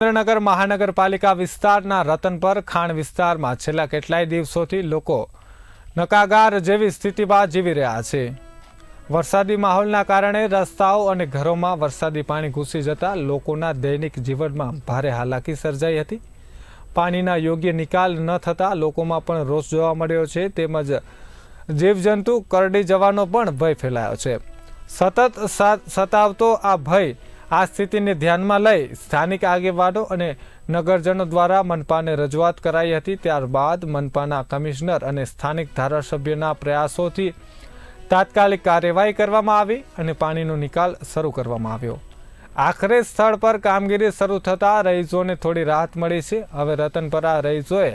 સુરેન્દ્રનગર મહાનગરપાલિકા વિસ્તારના રતનપર ખાણ વિસ્તારમાં છેલ્લા કેટલાય દિવસોથી લોકો નકાગાર જેવી સ્થિતિમાં જીવી રહ્યા છે. વરસાદી માહોલના કારણે રસ્તાઓ અને ઘરોમાં વરસાદી પાણી ઘૂસી જતા લોકોના દૈનિક જીવનમાં ભારે હાલાકી સર્જાઈ હતી. પાણીના યોગ્ય નિકાલ ન થતાં લોકોમાં પણ રોષ જોવા મળ્યો છે, તેમજ જીવજંતુ કરડી જવાનો પણ ભય ફેલાયો છે. સતત સતાવતો આ ભય આ સ્થિતિને ધ્યાનમાં લઈ સ્થાનિક આગેવાનો અને નગરજનો દ્વારા મનપાને રજૂઆત કરાઈ હતી. ત્યારબાદ મનપાના કમિશનર અને સ્થાનિક ધારાસભ્યના પ્રયાસોથી તાત્કાલિક કાર્યવાહી કરવામાં આવી અને પાણીનો નિકાલ શરૂ કરવામાં આવ્યો. આખરે સ્થળ પર કામગીરી શરૂ થતાં રહીશોને થોડી રાહત મળી છે. હવે રતનપરા રહીશોએ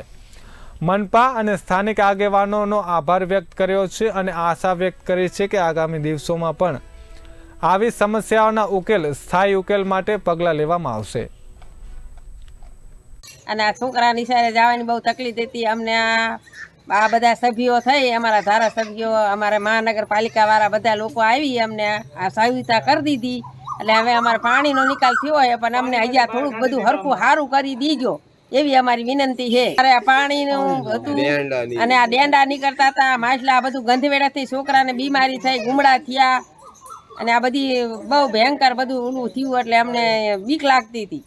મનપા અને સ્થાનિક આગેવાનોનો આભાર વ્યક્ત કર્યો છે અને આશા વ્યક્ત કરી છે કે આગામી દિવસોમાં પણ આવી સમસ્યાઓના ઉકેલ સ્થાયી ઉકેલ માટે પગલાં લેવામાં આવશે. અને આ છોકરા નિશાળે જવાની બહુ તકલીફ હતી. અમને આ આ બધા સભ્યો થઈ અમારા ધારાસભ્યો અમારા મહાનગરપાલિકા વાળા બધા લોકો આવી અમને આ સહાયતા કરી દીધી. એટલે હવે અમારે પાણીનો નિકાલ થયો હોય પણ અમને અહીંયા થોડુંક બધું હરખું સારું કરી દીજો. એવી અમારી વિનંતી છે. અરે આ પાણીનું હતું અને આ ડેંડા નીકળતા હતા માછલા આ બધું ગંધવેડાથી છોકરાને બીમારી થઈ ગુમડા થયા. અને આ બધી બહુ ભયંકર બધું ઓલું થયું એટલે અમને બીક લાગતી હતી.